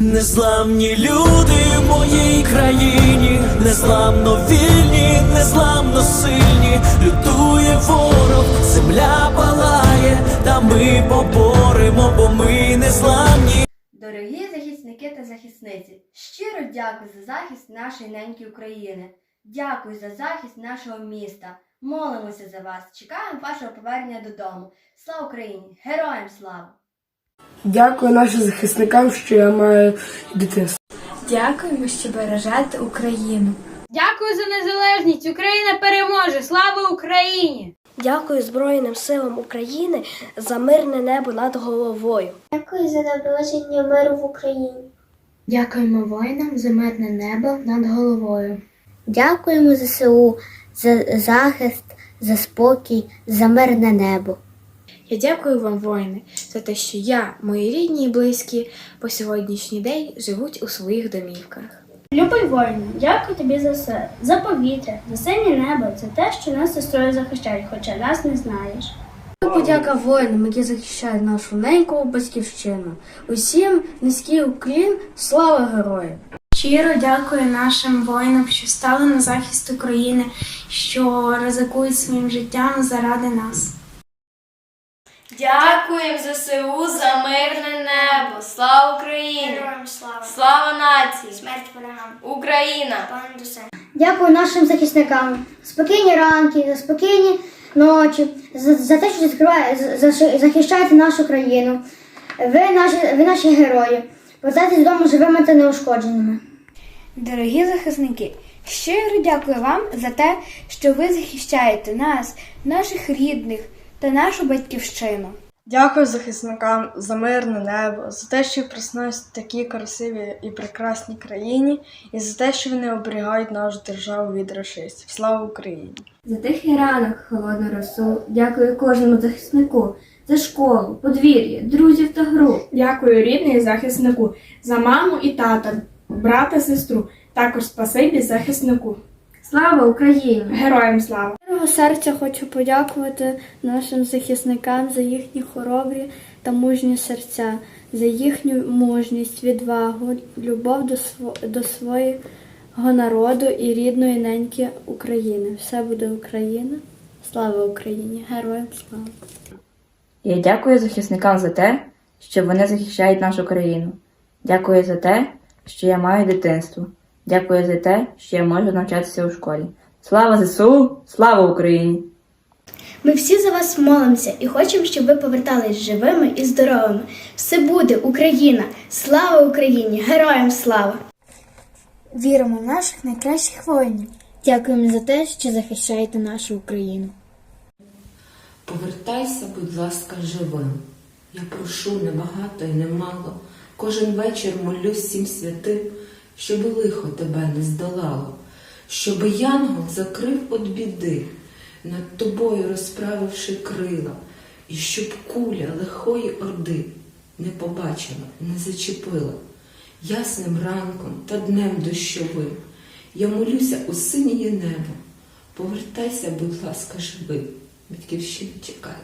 Незламні люди в моїй країні, незламно вільні, незламно сильні, лютує ворог, земля палає, та ми поборемо, бо ми незламні. Дорогі захисники та захисниці, щиро дякую за захист нашої неньки України. Дякую за захист нашого міста. Молимося за вас. Чекаємо вашого повернення додому. Слава Україні! Героям слава! Дякую нашим захисникам, що я маю дитинство. Дякуємо, що бережете Україну. Дякую за незалежність. Україна переможе. Слава Україні! Дякую Збройним силам України за мирне небо над головою. Дякую за наближення миру в Україні. Дякуємо воїнам за мирне небо над головою. Дякуємо ЗСУ за захист, за спокій, за мирне небо. Я дякую вам, воїни, за те, що я, мої рідні і близькі по сьогоднішній день живуть у своїх домівках. Любий воїн, дякую тобі за все, за повітря, за синє небо, за те, що нас сестрою захищають, хоча нас не знаєш. Подяка воїнам, які захищають нашу неньку батьківщину. Усім низький уклін, слава героям! Щиро дякую нашим воїнам, що стали на захист України, що ризикують своїм життям заради нас. Дякуємо ЗСУ за мирне небо! Слава Україні! слава! Слава нації! Смерть ворогам! Україна! Дякую нашим захисникам. Спокійні ранки, за спокійні ночі, за, за те, що закриває, за, за- захищаєте нашу країну. Ви наші, ви наші герої. Повертайтесь додому живими та неушкодженими. Дорогі захисники, щиро дякую вам за те, що ви захищаєте нас, наших рідних та нашу батьківщину. Дякую захисникам за мирне небо, за те, що проснулись в такій красивій і прекрасній країні, і за те, що вони оберігають нашу державу від рашистів. Слава Україні! За тихий ранок, холодну росу, дякую кожному захиснику за школу, подвір'я, друзів та гру. Дякую рідний захиснику за маму і тата, брата, сестру. Також спасибі захиснику. Слава Україні! Героям слава! Щирого серця хочу подякувати нашим захисникам за їхні хоробрі та мужні серця, за їхню мужність, відвагу, любов до, сво- до свого народу і рідної неньки України. Все буде Україна. Слава Україні! Героям слава! Я дякую захисникам за те, що вони захищають нашу країну. Дякую за те, що я маю дитинство. Дякую за те, що я можу навчатися у школі. Слава ЗСУ! Слава Україні! Ми всі за вас молимося і хочемо, щоб ви повертались живими і здоровими. Все буде Україна! Слава Україні! Героям слава! Віримо в наших найкращих воїнів. Дякуємо за те, що захищаєте нашу Україну. Повертайся, будь ласка, живим. Я прошу небагато і немало. Кожен вечір молюсь всім святим, щоби лихо тебе не здолало, щоби янгол закрив от біди, над тобою розправивши крила, і щоб куля лихої орди не побачила, не зачепила. Ясним ранком та днем дощовим я молюся у синє небо. Повертайся, будь ласка, живий. Батьківщина чекає.